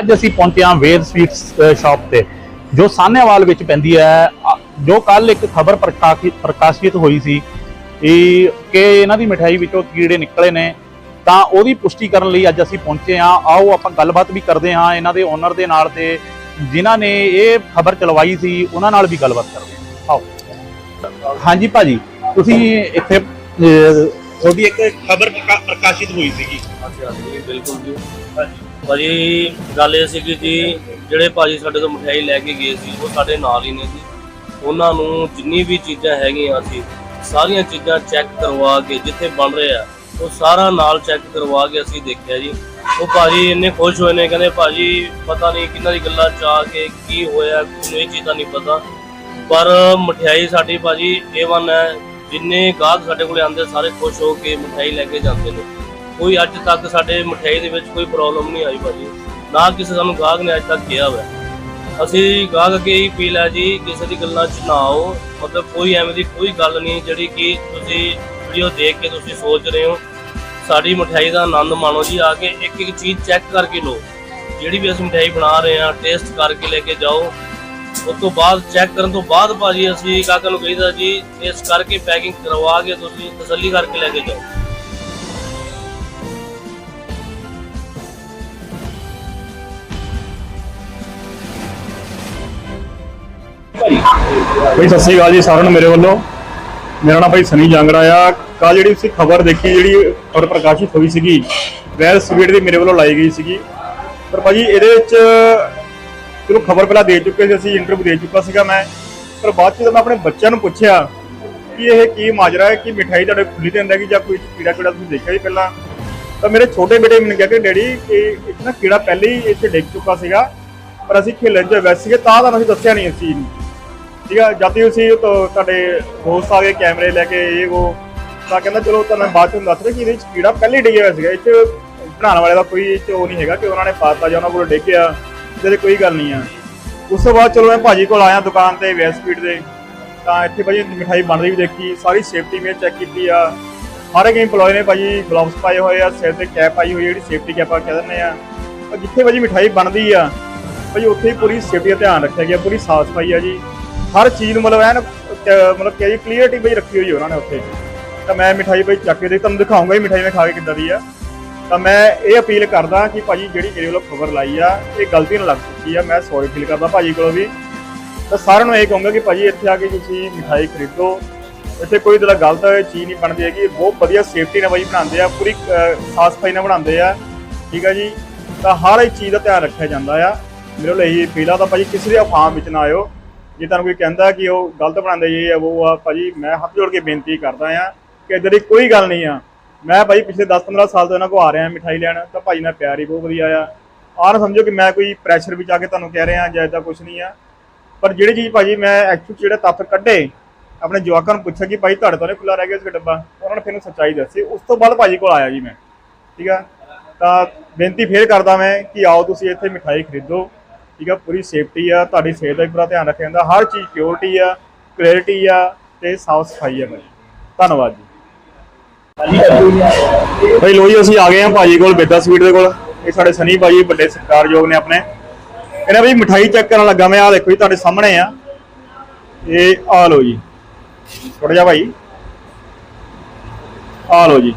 ਅੱਜ ਅਸੀਂ ਪਹੁੰਚੇ ਹਾਂ ਵੇਦ ਸਵੀਟਸ ਸ਼ਾਪ ਤੇ। ਜੋ ਸਾਹਨੇਵਾਲ ਵਿੱਚ ਪੈਂਦੀ ਹੈ ਜੋ ਕੱਲ ਇੱਕ ਖਬਰ ਪ੍ਰਕਾਸ਼ਿਤ ਹੋਈ ਸੀ ਇਹ ਕਿ ਇਹਨਾਂ ਦੀ ਮਠਿਆਈ ਵਿੱਚੋਂ ਕੀੜੇ ਨਿਕਲੇ ਨੇ ਤਾਂ ਉਹਦੀ ਪੁਸ਼ਟੀ ਕਰਨ ਲਈ ਅੱਜ ਅਸੀਂ ਪਹੁੰਚੇ ਹਾਂ। ਆਓ ਆਪਾਂ ਗੱਲਬਾਤ ਵੀ ਕਰਦੇ ਹਾਂ ਇਹਨਾਂ ਦੇ ਓਨਰ ਦੇ ਨਾਲ ਤੇ ਜਿਨ੍ਹਾਂ ਨੇ ਇਹ ਖਬਰ ਚਲਵਾਈ ਸੀ ਉਹਨਾਂ ਨਾਲ ਵੀ ਗੱਲਬਾਤ ਕਰਦੇ ਹਾਂ। ਆਓ। ਹਾਂਜੀ ਭਾਜੀ ਤੁਸੀਂ ਇੱਥੇ ਤੁਹਾਡੀ ਇੱਕ ਖਬਰ ਪ੍ਰਕਾਸ਼ਿਤ ਹੋਈ ਸੀਗੀ। ਹਾਂਜੀ ਹਾਂਜੀ ਬਿਲਕੁਲ ਜੀ। ਭਾਜੀ, ਗੱਲ ਇਹ ਸੀ ਕਿ ਜੀ, ਜਿਹੜੇ ਭਾਜੀ ਸਾਡੇ ਤੋਂ ਮਠਿਆਈ ਲੈ ਕੇ ਗਏ ਸੀ, ਉਹ ਸਾਡੇ ਨਾਲ ਹੀ ਨੇ ਜੀ। ਉਹਨਾਂ ਨੂੰ ਜਿੰਨੀ ਵੀ ਚੀਜ਼ਾਂ ਹੈਗੀਆਂ ਸੀ, ਸਾਰੀਆਂ ਚੀਜ਼ਾਂ ਚੈੱਕ ਕਰਵਾ ਕੇ ਜਿੱਥੇ ਬਣ ਰਿਹਾ ਉਹ ਸਾਰਾ ਨਾਲ ਚੈੱਕ ਕਰਵਾ ਕੇ ਅਸੀਂ ਦੇਖਿਆ ਜੀ। ਉਹ ਭਾਜੀ ਇੰਨੇ ਖੁਸ਼ ਹੋਏ ਨੇ, ਕਹਿੰਦੇ ਭਾਜੀ ਪਤਾ ਨਹੀਂ ਕਿੰਨਾ ਦੀ ਗੱਲਾਂ ਚ ਆ ਕੇ ਕੀ ਹੋਇਆ ਮੈਨੂੰ ਇਹ ਚੀਜ਼ ਦਾ ਨਹੀਂ ਪਤਾ। ਪਰ ਮਠਿਆਈ ਸਾਡੀ ਭਾਜੀ A1 ਹੈ, ਜਿੰਨੇ ਗਾਹਕ ਸਾਡੇ ਕੋਲੇ ਆਉਂਦੇ ਸਾਰੇ ਖੁਸ਼ ਹੋ ਕੇ ਮਠਿਆਈ ਲੈ ਕੇ ਜਾਂਦੇ ਨੇ। ਕੋਈ ਅੱਜ ਤੱਕ ਸਾਡੇ ਮਠਿਆਈ ਦੇ ਵਿੱਚ ਕੋਈ ਪ੍ਰੋਬਲਮ ਨਹੀਂ ਆਈ ਭਾਜੀ। ਨਾ ਕਿਸੇ ਸਾਨੂੰ ਗਾਹਕ ਨੇ ਅੱਜ ਤੱਕ ਕਿਹਾ ਹੋਇਆ ਅਸੀਂ ਗਾਹਕ ਅੱਗੇ ਹੀ ਅਪੀਲ ਹੈ ਜੀ, ਕਿਸੇ ਦੀ ਗੱਲਾਂ 'ਚ ਨਾ ਆਓ। ਮਤਲਬ ਕੋਈ ਐਵੇਂ ਦੀ ਕੋਈ ਗੱਲ ਨਹੀਂ ਜਿਹੜੀ ਕਿ ਤੁਸੀਂ ਵੀਡੀਓ ਦੇਖ ਕੇ ਤੁਸੀਂ ਸੋਚ ਰਹੇ ਹੋ। ਸਾਡੀ ਮਠਿਆਈ ਦਾ ਆਨੰਦ ਮਾਣੋ ਜੀ, ਆ ਕੇ ਇੱਕ ਇੱਕ ਚੀਜ਼ ਚੈੱਕ ਕਰਕੇ ਲਓ। ਜਿਹੜੀ ਵੀ ਅਸੀਂ ਮਠਿਆਈ ਬਣਾ ਰਹੇ ਹਾਂ ਟੇਸਟ ਕਰਕੇ ਲੈ ਕੇ ਜਾਓ। ਉਸ ਤੋਂ ਬਾਅਦ ਚੈੱਕ ਕਰਨ ਤੋਂ ਬਾਅਦ ਭਾਜੀ ਅਸੀਂ ਗਾਹਕਾਂ ਨੂੰ ਕਹੀਦਾ ਜੀ ਇਸ ਕਰਕੇ ਪੈਕਿੰਗ ਕਰਵਾ ਕੇ ਤੁਸੀਂ ਤਸੱਲੀ ਕਰਕੇ ਲੈ ਕੇ ਜਾਓ। ਭਾਈ ਸਤਿ ਸ੍ਰੀ ਅਕਾਲ ਜੀ ਸਾਰਿਆਂ ਨੂੰ ਮੇਰੇ ਵੱਲੋਂ। ਮੇਰਾ ਨਾਮ ਭਾਈ ਸਨੀ ਜਾਂਗੜਾ ਆ। ਕੱਲ ਜਿਹੜੀ ਤੁਸੀਂ ਖਬਰ ਦੇਖੀ, ਜਿਹੜੀ ਖਬਰ ਪ੍ਰਕਾਸ਼ਿਤ ਹੋਈ ਸੀਗੀ, ਵੈਲ ਸਵੀਟ ਦੀ ਮੇਰੇ ਵੱਲੋਂ ਲਾਈ ਗਈ ਸੀਗੀ। ਪਰ ਭਾਜੀ ਇਹਦੇ ਵਿੱਚ ਚਲੋ ਖਬਰ ਪਹਿਲਾਂ ਦੇ ਚੁੱਕੇ ਸੀ, ਅਸੀਂ ਇੰਟਰਵਿਊ ਦੇ ਚੁੱਕਾ ਸੀਗਾ ਮੈਂ। ਪਰ ਬਾਅਦ ਚ ਜਦੋਂ ਮੈਂ ਆਪਣੇ ਬੱਚਿਆਂ ਨੂੰ ਪੁੱਛਿਆ ਕਿ ਇਹ ਕੀ ਮਾਜਰਾ ਹੈ, ਕਿ ਮਿਠਾਈ ਤੁਹਾਡੇ ਖੁੱਲੀ ਤੇ ਅੰਦਰ ਕਿ ਜਾਂ ਕੋਈ ਕੀੜਾ ਕੀੜਾ ਤੁਸੀਂ ਦੇਖਿਆ ਜੀ ਪਹਿਲਾਂ, ਤਾਂ ਮੇਰੇ ਛੋਟੇ ਬੇਟੇ ਮੈਨੂੰ ਕਹਿੰਦੇ ਡੈਡੀ, ਕਿ ਇੱਕ ਨਾ ਕੀੜਾ ਪਹਿਲੇ ਹੀ ਇੱਥੇ ਡਿੱਗ ਚੁੱਕਾ ਸੀਗਾ, ਪਰ ਅਸੀਂ ਖੇਲਣ ਚ ਵੈਸੇ ਸੀਗੇ, ਤਾਂ ਤੁਹਾਨੂੰ ਅਸੀਂ ਦੱਸਿਆ ਨਹੀਂ ਇਸ ਚੀਜ਼ ਨੂੰ। ਠੀਕ ਆ, ਜਦ ਹੀ ਅਸੀਂ ਤੁਹਾਡੇ ਦੋਸਤ ਆ ਗਏ, ਕੈਮਰੇ ਲੈ ਕੇ ਇਹ ਉਹ, ਤਾਂ ਕਹਿੰਦਾ ਚਲੋ ਤੁਹਾਨੂੰ ਬਾਅਦ ਚ ਦੱਸ ਰਿਹਾ ਕਿ ਇਹਦੇ ਵਿੱਚ ਕੀੜਾ ਪਹਿਲੇ ਹੀ ਡਿੱਗਿਆ ਹੋਇਆ ਸੀਗਾ, ਇਹ ਚ ਬਣਾਉਣ ਵਾਲੇ ਦਾ ਕੋਈ ਇਹ 'ਚ ਉਹ ਨਹੀਂ ਹੈਗਾ ਕਿ ਉਹਨਾਂ ਨੇ ਪਾਤਾ ਜਾਂ ਉਹਨਾਂ ਕੋਲ ਡਿੱਗਿਆ ਜਿਹਦੇ ਕੋਈ ਗੱਲ ਨਹੀਂ ਆ। ਉਸ ਤੋਂ ਬਾਅਦ ਚਲੋ ਮੈਂ ਭਾਜੀ ਕੋਲ ਆਇਆ ਦੁਕਾਨ ਤੇ ਵੈਸ ਸਪੀਡ ਦੇ ਤਾਂ ਇੱਥੇ ਭਾਜੀ ਮਿਠਾਈ ਬਣਦੀ ਵੀ ਦੇਖੀ, ਸਾਰੀ ਸੇਫਟੀ ਮੈਂ ਚੈੱਕ ਕੀਤੀ ਆ। ਹਰ ਇੱਕ EMPLOYE ਨੇ ਭਾਜੀ ਗਲਵਸ ਪਾਏ ਹੋਏ ਆ, ਸਿਰ ਤੇ ਕੈਪ ਪਾਈ ਹੋਈ ਜਿਹੜੀ ਸੇਫਟੀ ਕੈਪ ਆ ਕਹਿ ਦਿੰਦੇ ਆ। ਪਰ ਜਿੱਥੇ ਭਾਜੀ ਮਿਠਾਈ ਬਣਦੀ ਆ, ਭਾਜੀ ਉੱਥੇ ਹੀ ਪੂਰੀ ਸੇਫਟੀ ਦਾ ਧਿਆਨ ਰੱਖਿਆ ਗਿਆ, ਪੂਰੀ ਸਾਫ਼ ਸਫ਼ਾਈ ਆ ਜੀ। ਹਰ ਚੀਜ਼ ਨੂੰ ਮਤਲਬ ਐਨ ਕ- ਮਤਲਬ ਕਿ ਕਲੀਅਰਟੀ ਬਈ ਰੱਖੀ ਹੋਈ ਆ ਉਹਨਾਂ ਨੇ ਉੱਥੇ। ਤਾਂ ਮੈਂ ਮਿਠਾਈ ਭਾਈ ਚੱਕ ਕੇ ਦੇ, ਤੁਹਾਨੂੰ ਦਿਖਾਉਂਗਾ ਹੀ ਮਿਠਾਈ ਮੈਂ ਖਾ ਕੇ ਕਿੱਦਾਂ ਦੀ ਆ। ਤਾਂ ਮੈਂ ਇਹ ਅਪੀਲ ਕਰਦਾ ਕਿ ਭਾਜੀ ਜਿਹੜੀ ਮੇਰੇ ਵੱਲੋਂ ਖਬਰ ਲਾਈ ਆ, ਇਹ ਗਲਤੀ ਨਾਲ ਲੱਗ ਚੁੱਕੀ ਆ। ਮੈਂ ਸੌਰੀ ਫੀਲ ਕਰਦਾ ਭਾਜੀ ਕੋਲੋਂ ਵੀ। ਤਾਂ ਸਾਰਿਆਂ ਨੂੰ ਇਹ ਕਹੂੰਗਾ ਕਿ ਭਾਜੀ ਇੱਥੇ ਆ ਕੇ ਤੁਸੀਂ ਮਿਠਾਈ ਖਰੀਦੋ। ਇੱਥੇ ਕੋਈ ਤਰ੍ਹਾਂ ਗਲਤ ਚੀਜ਼ ਨਹੀਂ ਬਣਦੀ ਹੈਗੀ। ਬਹੁਤ ਵਧੀਆ ਸੇਫਟੀ ਨਾਲ ਭਾਜੀ ਬਣਾਉਂਦੇ ਆ, ਪੂਰੀ ਸਾਫ਼ ਸਫ਼ਾਈ ਨਾਲ ਬਣਾਉਂਦੇ ਆ। ਠੀਕ ਆ ਜੀ? ਤਾਂ ਹਰ ਇੱਕ ਚੀਜ਼ ਦਾ ਧਿਆਨ ਰੱਖਿਆ ਜਾਂਦਾ ਆ। ਮੇਰੇ ਵੱਲੋਂ ਇਹੀ ਅਪੀਲ ਆ। ਤਾਂ ਭਾਜੀ ਕਿਸੇ ਦੇ ਅਫਾਮ ਵਿੱਚ ਨਾ ਆਇਓ। ਜੇ ਤੁਹਾਨੂੰ ਕੋਈ ਕਹਿੰਦਾ ਕਿ ਉਹ ਗਲਤ ਬਣਾਉਂਦੇ ਇਹ ਆ ਉਹ ਆ, ਭਾਜੀ ਮੈਂ ਹੱਥ ਜੋੜ ਕੇ ਬੇਨਤੀ ਕਰਦਾ ਆ ਕਿ ਇਦਾਂ ਦੀ ਕੋਈ ਗੱਲ ਨਹੀਂ ਆ। ਮੈਂ ਭਾਈ ਪਿਛਲੇ 10-15 ਸਾਲ ਤੋਂ ਇਹਨਾਂ ਕੋ ਆ ਰਿਹਾ ਮਿਠਾਈ ਲੈਣ, ਤਾਂ ਭਾਈ ਨਾਲ ਪਿਆਰ ਹੀ ਬਹੁਤ ਵਧੀਆ ਆ। ਆਹ ਨਾ ਸਮਝੋ ਕਿ ਮੈਂ ਕੋਈ ਪ੍ਰੈਸ਼ਰ ਵਿੱਚ ਆ ਕੇ ਤੁਹਾਨੂੰ ਕਹਿ ਰਿਹਾ ਜਾਂ ਇਦਾਂ ਕੁਝ ਨਹੀਂ ਆ। ਪਰ ਜਿਹੜੀ ਚੀਜ਼ ਭਾਜੀ ਮੈਂ ਐਕਚੁਅਲ ਜਿਹੜਾ ਤੱਥ ਕੱਢੇ, ਆਪਣੇ ਜਵਾਕਾਂ ਨੂੰ ਪੁੱਛਿਆ ਕਿ ਭਾਈ ਤੁਹਾਡੇ ਤੋਂ ਨਹੀਂ ਖੁੱਲਾ ਰਹਿ ਗਿਆ ਇਸ ਡੱਬਾ, ਉਹਨਾਂ ਨੇ ਫਿਰ ਮੈਨੂੰ ਸੱਚਾਈ ਦੱਸੀ। ਉਸ ਤੋਂ ਬਾਅਦ ਭਾਜੀ ਕੋਲ ਆਇਆ ਜੀ ਮੈਂ। ਠੀਕ ਆ? ਤਾਂ ਬੇਨਤੀ ਫੇਰ ਕਰਦਾ ਮੈਂ ਕਿ ਆਓ ਤੁਸੀਂ ਇੱਥੇ ਮਿਠਾਈ ਖਰੀਦੋ। ਠੀਕ ਆ, ਪੂਰੀ ਸੇਫਟੀ ਆ, ਤੁਹਾਡੀ ਸਿਹਤ ਦਾ ਵੀ ਪੂਰਾ ਧਿਆਨ ਰੱਖਿਆ ਜਾਂਦਾ, ਹਰ ਚੀਜ਼ ਪਿਓਰਿਟੀ ਆ ਕਲੈਰਿਟੀ ਆ ਤੇ ਸਾਫ਼ ਸਫ਼ਾਈ ਆ ਭਾਜੀ। ਧੰਨਵਾਦ ਜੀ। ਭਾਈ ਲੋ ਜੀ, ਅਸੀਂ ਆ ਗਏ ਆ ਭਾਜੀ ਕੋਲ ਬੇਦਾ ਸਵੀਟ ਦੇ ਕੋਲ। ਇਹ ਸਾਡੇ ਸਨੀ ਭਾਜੀ ਵੱਡੇ ਸਤਿਕਾਰਯੋਗ ਨੇ ਆਪਣੇ। ਇਹਨਾਂ ਵੀ ਮਿਠਾਈ ਚੈੱਕ ਕਰਨ ਲੱਗਾ ਮੈਂ ਆ ਦੇਖੋ ਜੀ, ਤੁਹਾਡੇ ਸਾਹਮਣੇ ਆ। ਇਹ ਆ ਲੋ ਜੀ। ਥੋੜਾ ਜਿਹਾ ਭਾਈ। ਆ ਲੋ ਜੀ।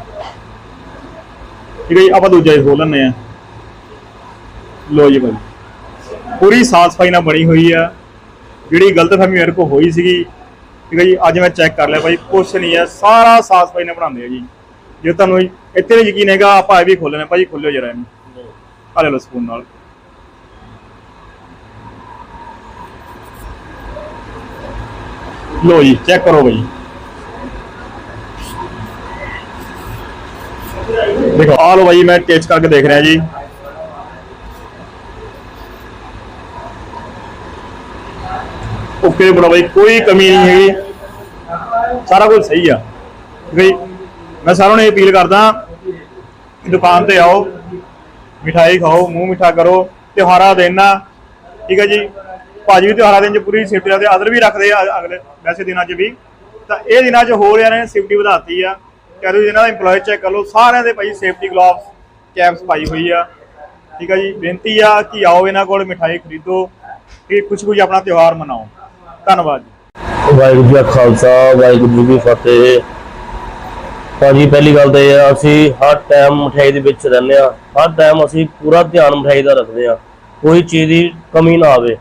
ਠੀਕ ਹੈ ਜੀ, ਆਪਾਂ ਦੂਜਾ ਹੀ ਖੋਲ ਲੈਂਦੇ ਆ। ਲੋ ਜੀ ਭਾਈ। ਪੂਰੀ ਸਾਫ਼ ਸਫ਼ਾਈ ਨਾਲ ਬਣੀ ਹੋਈ ਆ। ਜਿਹੜੀ ਗਲਤਫਹਿਮੀ ਮੇਰੇ ਕੋਲ ਹੋਈ ਸੀਗੀ, ਠੀਕ ਹੈ ਜੀ, ਅੱਜ ਮੈਂ ਚੈੱਕ ਕਰ ਲਿਆ ਭਾਈ, ਕੁਛ ਨਹੀਂ ਹੈ ਸਾਰਾ ਸਾਫ਼ ਸਫ਼ਾਈ ਨਾਲ ਬਣਾਉਂਦੇ ਆ ਜੀ। ਜੇ ਤੁਹਾਨੂੰ ਇੱਥੇ ਨਹੀਂ ਯਕੀਨ ਹੈਗਾ, ਆਪਾਂ ਇਹ ਵੀ ਖੋਲਣੇ ਭਾਜੀ ਖੋਲਿਓ ਜਰਾ ਇਹਨੂੰ। ਆ ਲੈ ਲਓ ਸਪੂਨ ਨਾਲ। ਲੋ ਜੀ ਚੈੱਕ ਕਰੋ ਭਾਈ। ਦੇਖੋ ਆ ਲੋ ਭਾਈ, ਮੈਂ ਟੇਸਟ ਕਰਕੇ ਦੇਖ ਰਿਹਾ ਜੀ। ਓਕੇ ਬੜਾ ਭਾਈ ਕੋਈ ਕਮੀ ਨਹੀਂ ਹੈਗੀ। ਸਾਰਾ ਕੁਝ ਸਹੀ ਆ। ਠੀਕ ਹੈ ਜੀ ਮੈਂ ਸਾਰਿਆਂ ਨੂੰ ਇਹ ਅਪੀਲ ਕਰਦਾ ਦੁਕਾਨ ਤੇ ਆਓ, ਮਿਠਾਈ ਖਾਓ, ਮੂੰਹ ਮਿੱਠਾ ਕਰੋ, ਤਿਉਹਾਰਾਂ ਦਿਨ ਆ। ਠੀਕ ਹੈ ਜੀ? ਭਾਜੀ ਵੀ ਤਿਉਹਾਰਾਂ ਦਿਨ 'ਚ ਪੂਰੀ ਸੇਫਟੀ ਦਾ ਆਦਰ ਵੀ ਰੱਖਦੇ ਆ ਅਗਲੇ, ਵੈਸੇ ਦਿਨਾਂ 'ਚ ਵੀ। ਤਾਂ ਇਹ ਦਿਨਾਂ 'ਚ ਹੋਰ ਇਹਨਾਂ ਨੇ ਸੇਫਟੀ ਵਧਾਤੀ ਆ। ਕਹਿੰਦੇ ਇਹਨਾਂ ਦਾ EMPLOYE ਚੈੱਕ ਕਰ ਲਓ, ਸਾਰਿਆਂ ਦੇ ਭਾਈ ਸੇਫਟੀ ਗਲਵਸ ਕੈਪਸ ਪਾਈ ਹੋਈ ਆ। ਠੀਕ ਹੈ ਜੀ? ਬੇਨਤੀ ਆ ਕਿ ਆਓ ਇਹਨਾਂ ਕੋਲ, ਮਿਠਾਈ ਖਰੀਦੋ ਤੇ ਕੁਝ ਕੁਝ ਆਪਣਾ ਤਿਉਹਾਰ ਮਨਾਓ। ਧੰਨਵਾਦ ਜੀ। ਵਾਹਿਗੁਰੂ ਜੀ ਕਾ ਖਾਲਸਾ, ਵਾਹਿਗੁਰੂ ਜੀ ਕੀ ਫਤਿਹ। ਭਾਜੀ ਪਹਿਲੀ ਗੱਲ ਤਾਂ ਇਹ ਆ, ਅਸੀਂ ਹਰ ਟਾਈਮ ਮਠਿਆਈ ਦੇ ਵਿੱਚ ਰਹਿੰਦੇ ਆ ਹਰ ਟਾਈਮ ਅਸੀਂ ਪੂਰਾ ਧਿਆਨ ਮਠਿਆਈ ਦਾ ਰੱਖਦੇ ਆ ਕੋਈ ਚੀਜ਼ ਦੀ ਕਮੀ ਨਾ ਆਵੇ।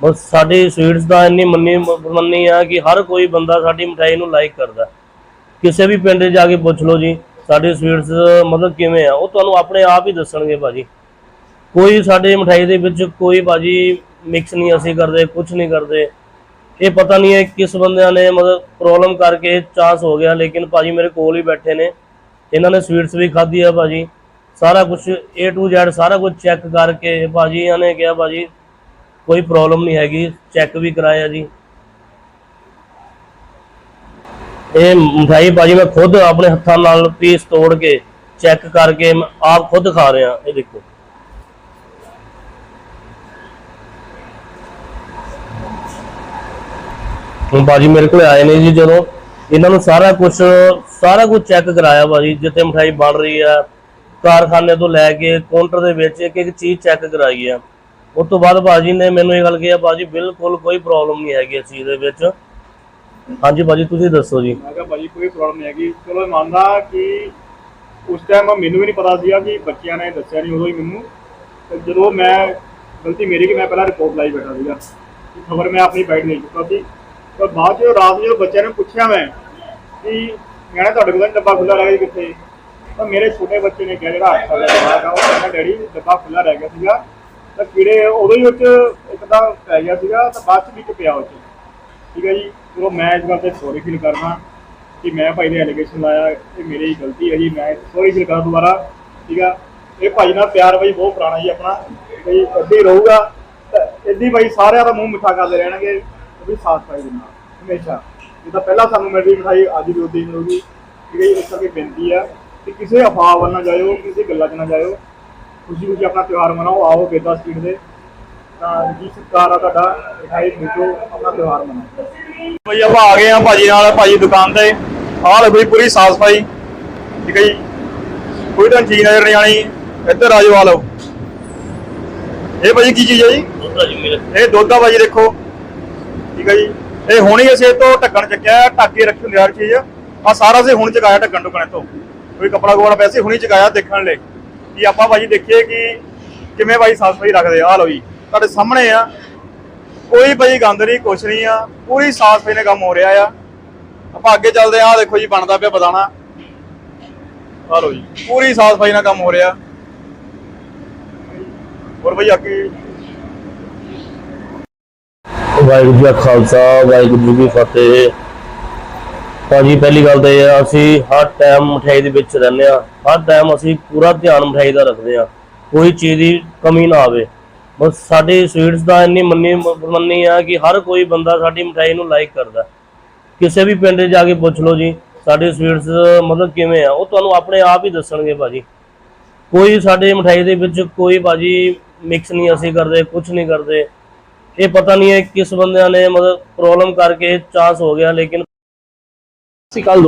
ਬਸ ਸਾਡੀ ਸਵੀਟਸ ਦਾ ਇੰਨੀ ਮੰਨੀ ਮੰਨੀ ਆ ਕਿ ਹਰ ਕੋਈ ਬੰਦਾ ਸਾਡੀ ਮਠਿਆਈ ਨੂੰ ਲਾਈਕ ਕਰਦਾ ਕਿਸੇ ਵੀ ਪਿੰਡ ਜਾ ਕੇ ਪੁੱਛ ਲਓ ਜੀ, ਸਾਡੇ ਸਵੀਟਸ ਮਤਲਬ ਕਿਵੇਂ ਆ, ਉਹ ਤੁਹਾਨੂੰ ਆਪਣੇ ਆਪ ਹੀ ਦੱਸਣਗੇ ਭਾਜੀ ਕੋਈ ਸਾਡੇ ਮਠਿਆਈ ਦੇ ਵਿੱਚ ਕੋਈ ਭਾਜੀ ਮਿਕਸ ਨਹੀਂ ਅਸੀਂ ਕਰਦੇ ਕੁਝ ਨਹੀਂ ਕਰਦੇ। ਇਹ ਪਤਾ ਨਹੀਂ ਹੈ ਕਿਸ ਬੰਦਿਆਂ ਨੇ ਮਤਲਬ ਪ੍ਰੋਬਲਮ ਕਰਕੇ ਚਾਂਸ ਹੋ ਗਿਆ, ਲੇਕਿਨ ਭਾਜੀ ਮੇਰੇ ਕੋਲ ਹੀ ਬੈਠੇ ਨੇ। ਇਹਨਾਂ ਨੇ ਸਵੀਟਸ ਵੀ ਖਾਧੀ ਆ ਭਾਜੀ। ਸਾਰਾ ਕੁਝ A to Z, ਸਾਰਾ ਕੁਝ ਚੈੱਕ ਕਰਕੇ ਭਾਜੀ ਇਹਨਾਂ ਨੇ ਕਿਹਾ ਭਾਜੀ, ਕੋਈ ਪ੍ਰੋਬਲਮ ਨਹੀਂ ਹੈਗੀ ਚੈੱਕ ਵੀ ਕਰਾਇਆ ਜੀ। ਇਹ ਮਠਾਈ ਭਾਜੀ ਮੈਂ ਖੁਦ ਆਪਣੇ ਹੱਥਾਂ ਨਾਲ ਪੀਸ ਤੋੜ ਕੇ ਚੈੱਕ ਕਰਕੇ ਆਪ ਖੁਦ ਖਾ ਰਿਹਾ, ਇਹ ਦੇਖੋ। ਹੁਣ ਬਾਜੀ ਮੇਰੇ ਕੋਲ ਆਏ ਨੇ ਜੀ, ਜਦੋਂ ਇਹਨਾਂ ਨੂੰ ਸਾਰਾ ਕੁਝ ਸਾਰਾ ਕੁਝ ਚੈੱਕ ਕਰਾਇਆ ਬਾਜੀ, ਜਿੱਥੇ ਮਠਾਈ ਬਣ ਰਹੀ ਆ, ਕਾਰਖਾਨੇ ਤੋਂ ਲੈ ਕੇ ਕਾਊਂਟਰ ਦੇ ਵਿੱਚ ਇੱਕ ਇੱਕ ਚੀਜ਼ ਚੈੱਕ ਕਰਾਈ ਆ। ਉਸ ਤੋਂ ਬਾਅਦ ਬਾਜੀ ਨੇ ਮੈਨੂੰ ਇਹ ਗੱਲ ਕਿਹਾ ਬਾਜੀ ਬਿਲਕੁਲ ਕੋਈ ਪ੍ਰੋਬਲਮ ਨਹੀਂ ਹੈਗੀ ਇਸ ਚੀਜ਼ ਦੇ ਵਿੱਚ। ਹਾਂਜੀ ਬਾਜੀ, ਤੁਸੀਂ ਦੱਸੋ ਜੀ। ਮੈਂ ਕਿਹਾ ਭਾਜੀ ਕੋਈ ਪ੍ਰੋਬਲਮ ਨਹੀਂ ਹੈਗੀ। ਚਲੋ ਮੰਨਦਾ ਕਿ ਉਸ ਟਾਈਮ ਮੈਨੂੰ ਵੀ ਨਹੀਂ ਪਤਾ ਸੀਗਾ ਕਿ ਬੱਚਿਆਂ ਨੇ ਦੱਸਿਆ ਨਹੀਂ ਉਦੋਂ ਹੀ ਮੈਨੂੰ। ਤੇ ਜਦੋਂ ਮੈਂ, ਗਲਤੀ ਮੇਰੀ ਕਿ ਮੈਂ ਪਹਿਲਾਂ ਰਿਪੋਰਟ ਲਾਈ ਬੈਠਾ ਸੀਗਾ। ਖਬਰ ਮੈਂ ਆਪਣੀ ਬਾਈਟ ਨਹੀਂ ਚੁੱਕਾ ਸੀ। ਪਰ ਬਾਅਦ ਚ ਰਾਤ ਜਦੋਂ ਬੱਚਿਆਂ ਨੇ ਪੁੱਛਿਆ ਮੈਂ ਕਿ ਮੈਂ ਕਿਹਾ ਤੁਹਾਡੇ ਕੋਲ ਡੱਬਾ ਖੁੱਲਾ ਰਹਿ ਗਿਆ ਕਿੱਥੇ? ਤਾਂ ਮੇਰੇ ਛੋਟੇ ਬੱਚੇ ਨੇ ਕਿਹਾ, ਜਿਹੜਾ 8 ਸਾਲ ਦਾ ਜਵਾਕ ਉਹ ਕਹਿੰਦਾ, ਡੈਡੀ, ਡੱਬਾ ਖੁੱਲਾ ਰਹਿ ਗਿਆ ਸੀਗਾ। ਤਾਂ ਕੀੜੇ ਉਦੋਂ ਹੀ ਉਹ 'ਚ ਇੱਕਦਮ ਪੈ ਗਿਆ ਸੀਗਾ, ਤਾਂ ਬਾਅਦ ਚ ਵੀ ਪਿਆ ਉਹ 'ਚ। ਠੀਕ ਹੈ ਜੀ? ਚਲੋ ਮੈਂ ਇਸ ਗੱਲ ਤੇ ਸੌਰੀ ਫੀਲ ਕਰਦਾ ਕਿ ਮੈਂ ਭਾਈ ਦੇ ਐਲੀਗੇਸ਼ਨ ਲਾਇਆ, ਇਹ ਮੇਰੀ ਗਲਤੀ ਹੈ ਜੀ, ਮੈਂ ਸੌਰੀ ਫੀਲ ਕਰਦਾ ਦੁਬਾਰਾ। ਠੀਕ ਆ? ਇਹ ਭਾਈ ਨਾਲ ਪਿਆਰ ਬਈ ਬਹੁਤ ਪੁਰਾਣਾ ਜੀ ਆਪਣਾ। ਬਈ ਅੱਧੇ ਰਹੂਗਾ। ਇੱਦੀ ਬਈ ਸਾਰਿਆਂ ਦਾ ਮੂੰਹ ਮਿੱਠਾ ਕਰਦੇ ਰਹਿਣਗੇ। ਵੀ ਸਾਥ ਪਾਈ ਦੇ ਨਾਲ ਹਮੇਸ਼ਾ। ਜਿੱਦਾਂ ਪਹਿਲਾਂ ਸਾਨੂੰ ਮਿਲਦੀ ਮਿਠਾਈ ਅੱਜ ਵੀ ਉਦੋਂ ਹੀ ਮਿਲੂਗੀ। ਠੀਕ ਹੈ ਜੀ ਇਸ ਕਰਕੇ ਬੇਨਤੀ ਆ ਕਿ ਕਿਸੇ ਅਫਵਾਹ ਵੱਲ ਨਾ ਜਾਇਓ ਕਿਸੇ ਗੱਲਾਂ 'ਚ ਨਾ ਜਾਇਓ। ਖੁਸ਼ੀ ਖੁਸ਼ੀ ਆਪਣਾ ਤਿਉਹਾਰ ਮਨਾਓ ਆਓ ਬੇਦਾ ਸਟਰੀਟ ਦੇ ਤਾਂ ਜੀ ਸਰਕਾਰ ਆ ਤੁਹਾਡਾ ਮਿਠਾਈ ਮਿਲੋ ਆਪਣਾ ਤਿਉਹਾਰ ਮਨਾਓ। ਭਾਈ ਆਪਾਂ ਆ ਗਏ ਆ ਭਾਜੀ ਨਾਲ ਭਾਜੀ ਦੁਕਾਨ ਤੇ। ਆਹ ਲੈ ਬਈ ਪੂਰੀ ਸਾਫ਼ ਸਫ਼ਾਈ। ਠੀਕ ਹੈ ਜੀ। ਕੋਈ ਤਾਂ ਚੀਜ਼ ਨਜ਼ਰ ਨਹੀਂ ਆਣੀ ਇੱਧਰ ਆ ਜਾਓ ਆ ਲਓ। ਇਹ ਭਾਜੀ ਕੀ ਚੀਜ਼ ਹੈ ਜੀ? ਦੁੱਧ ਆ ਜੀ ਮੇਰੇ ਇਹ ਦੁੱਧ ਆ ਭਾਜੀ ਦੇਖੋ। ਠੀਕ ਹੈ ਜੀ। ਇਹ ਹੁਣੀ ਅਸੀਂ ਤੋਂ ਢੱਕਣ ਚੱਕਿਆ ਹੈ, ਰੱਖੀ ਹੁੰਦੀ ਚੀਜ਼। ਆ ਸਾਰਾ ਅਸੀਂ ਹੁਣ ਚਕਾਇਆ ਢੱਕਣ ਟੁਕਣੇ ਤੋਂ ਕੋਈ ਕਪੜਾ ਕੋਣਾ ਪੈਸੇ ਹੁਣੀ ਚਕਾਇਆ ਦੇਖਣ ਲਈ। ਕਿ ਆਪਾਂ ਭਾਜੀ ਦੇਖੀਏ ਕਿ ਕਿਵੇਂ ਭਾਈ ਸਾਫ਼ ਸਫ਼ਾਈ ਰੱਖਦੇ ਆ। ਆਹ ਜੀ ਤੁਹਾਡੇ ਸਾਹਮਣੇ ਆ। ਕੋਈ ਭਾਈ ਗੰਦ ਨਹੀਂ ਕੁਛ ਨਹੀਂ ਆ। ਪੂਰੀ ਸਾਫ਼ ਸਫ਼ਾਈ ਨਾਲ ਕੰਮ ਹੋ ਰਿਹਾ ਆ। ਆਪਾਂ ਅੱਗੇ ਚੱਲਦੇ ਆ ਦੇਖੋ ਜੀ ਬਣਦਾ ਪਿਆ ਬਦਾਣਾ ਆਹ ਲਓ ਜੀ ਪੂਰੀ ਸਾਫ਼ ਸਫ਼ਾਈ ਨਾਲ ਕੰਮ ਹੋ ਰਿਹਾ। ਹੋਰ ਭਾਈ ਅੱਗੇ ਵਾਹਿਗੁਰੂ ਜੀ ਕਾ ਖਾਲਸਾ, ਵਾਹਿਗੁਰੂ ਜੀ ਕੀ ਫਤਿਹ। ਭਾਜੀ, ਪਹਿਲੀ ਗੱਲ ਤਾਂ ਇਹ ਆ, ਅਸੀਂ ਹਰ ਟਾਈਮ ਮਠਿਆਈ ਦੇ ਵਿੱਚ ਰਹਿੰਦੇ ਆ ਹਰ ਟਾਈਮ ਅਸੀਂ ਪੂਰਾ ਧਿਆਨ ਮਠਿਆਈ ਦਾ ਰੱਖਦੇ ਆ ਕੋਈ ਚੀਜ਼ ਦੀ ਕਮੀ ਨਾ ਆਵੇ। ਬਸ ਸਾਡੀ ਸਵੀਟਸ ਦਾ ਇੰਨੀ ਮੰਨੀ ਮੰਨੀ ਆ ਕਿ ਹਰ ਕੋਈ ਬੰਦਾ ਸਾਡੀ ਮਠਿਆਈ ਨੂੰ ਲਾਈਕ ਕਰਦਾ ਕਿਸੇ ਵੀ ਪਿੰਡ ਜਾ ਕੇ ਪੁੱਛ ਲਓ ਜੀ, ਸਾਡੇ ਸਵੀਟਸ ਮਤਲਬ ਕਿਵੇਂ ਆ, ਉਹ ਤੁਹਾਨੂੰ ਆਪਣੇ ਆਪ ਹੀ ਦੱਸਣਗੇ ਭਾਜੀ। ਕੋਈ ਸਾਡੇ ਮਠਿਆਈ ਦੇ ਵਿੱਚ ਕੋਈ ਭਾਜੀ ਮਿਕਸ ਨਹੀਂ ਅਸੀਂ ਕਰਦੇ ਕੁਝ ਨਹੀਂ ਕਰਦੇ। ਇਹ ਪਤਾ ਨਹੀਂ ਹੈ ਕਿਸ ਬੰਦਿਆਂ ਨੇ ਮਤਲਬ ਪ੍ਰੋਬਲਮ ਕਰਕੇ ਚਾਂਸ ਹੋ ਗਿਆ ਲੇਕਿਨ ਅਸੀਂ ਕੱਲ